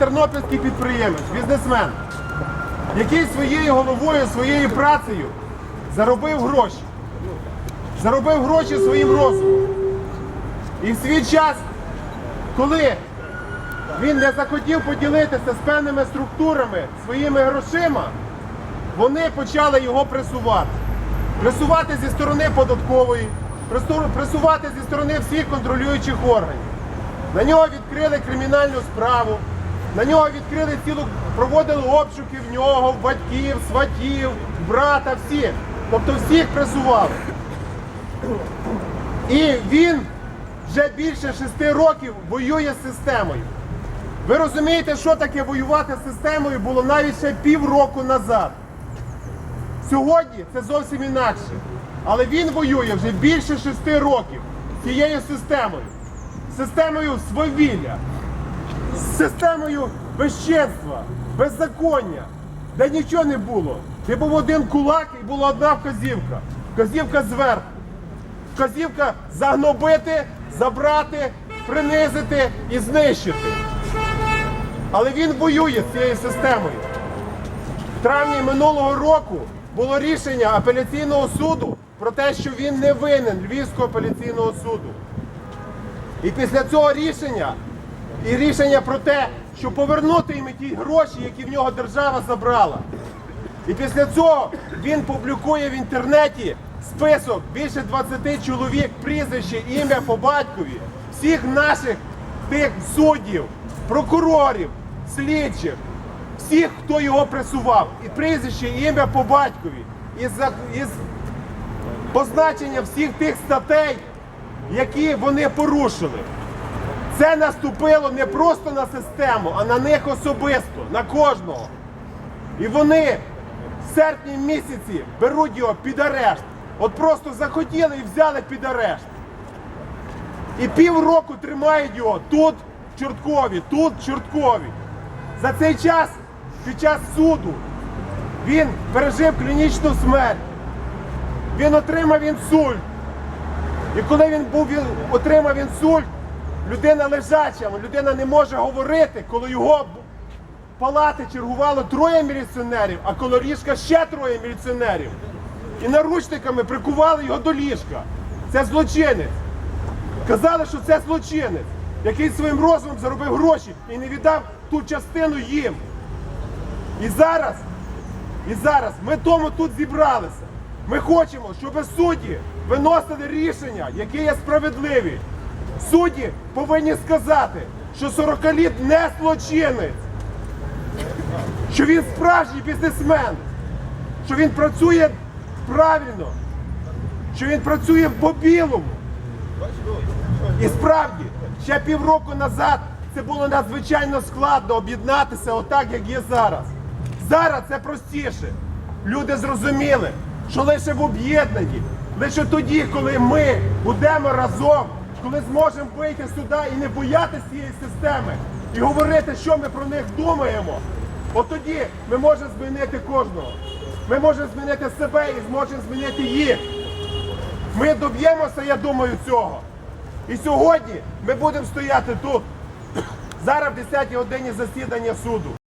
тернопільський підприємець, бізнесмен, який своєю головою, своєю працею заробив гроші. Заробив гроші своїм розумом. І в свій час, коли він не захотів поділитися з певними структурами своїми грошима, вони почали його пресувати. Пресувати зі сторони податкової, пресу- пресувати зі сторони всіх контролюючих органів. На нього відкрили кримінальну справу, на нього відкрили цілу, проводили обшуки в нього, батьків, сватів, брата, всіх. Тобто всіх пресували. І він вже більше шести років воює з системою. Ви розумієте, що таке воювати з системою було навіть ще півроку назад. Сьогодні це зовсім інакше. Але він воює вже більше шести років цією системою. Системою свавілля, з системою безчинства, беззаконня, де нічого не було. Де був один кулак і була одна вказівка. Вказівка зверху. Вказівка загнобити, забрати, принизити і знищити. Але він воює з цією системою. В травні минулого року було рішення апеляційного суду про те, що він не винен Львівського апеляційного суду. І після цього рішення, і рішення про те, що повернути їм ті гроші, які в нього держава забрала. І після цього він публікує в інтернеті список більше 20 чоловік, прізвище, ім'я по батькові, всіх наших тих суддів, прокурорів, слідчих, всіх, хто його пресував, і прізвище, ім'я по батькові, із, із позначення всіх тих статей, які вони порушили. Це наступило не просто на систему, а на них особисто, на кожного. І вони в серпні місяці беруть його під арешт. От просто захотіли і взяли під арешт. І півроку тримають його тут, Чорткові, тут, Чорткові. За цей час, під час суду, він пережив клінічну смерть. Він отримав інсульт. І коли він був він отримав інсульт, людина лежача, людина не може говорити, коли його палати чергувало троє міліціонерів, а коло ліжка ще троє міліціонерів. І наручниками прикували його до ліжка. Це злочинець. Казали, що це злочинець, який своїм розумом заробив гроші і не віддав ту частину їм. І зараз, і зараз ми тому тут зібралися. Ми хочемо, щоб судді виносили рішення, які є справедливі. Судді повинні сказати, що 40-літ не злочинець, що він справжній бізнесмен, що він працює правильно, що він працює по-білому. І справді, ще півроку назад це було надзвичайно складно об'єднатися отак, як є зараз. Зараз це простіше. Люди зрозуміли, що лише в об'єднанні, лише тоді, коли ми будемо разом, коли зможемо вийти сюди і не боятися цієї системи, і говорити, що ми про них думаємо, от тоді ми можемо змінити кожного. Ми можемо змінити себе і зможемо змінити їх. Ми доб'ємося, я думаю, цього. І сьогодні ми будемо стояти тут. Зараз в 10-й годині засідання суду.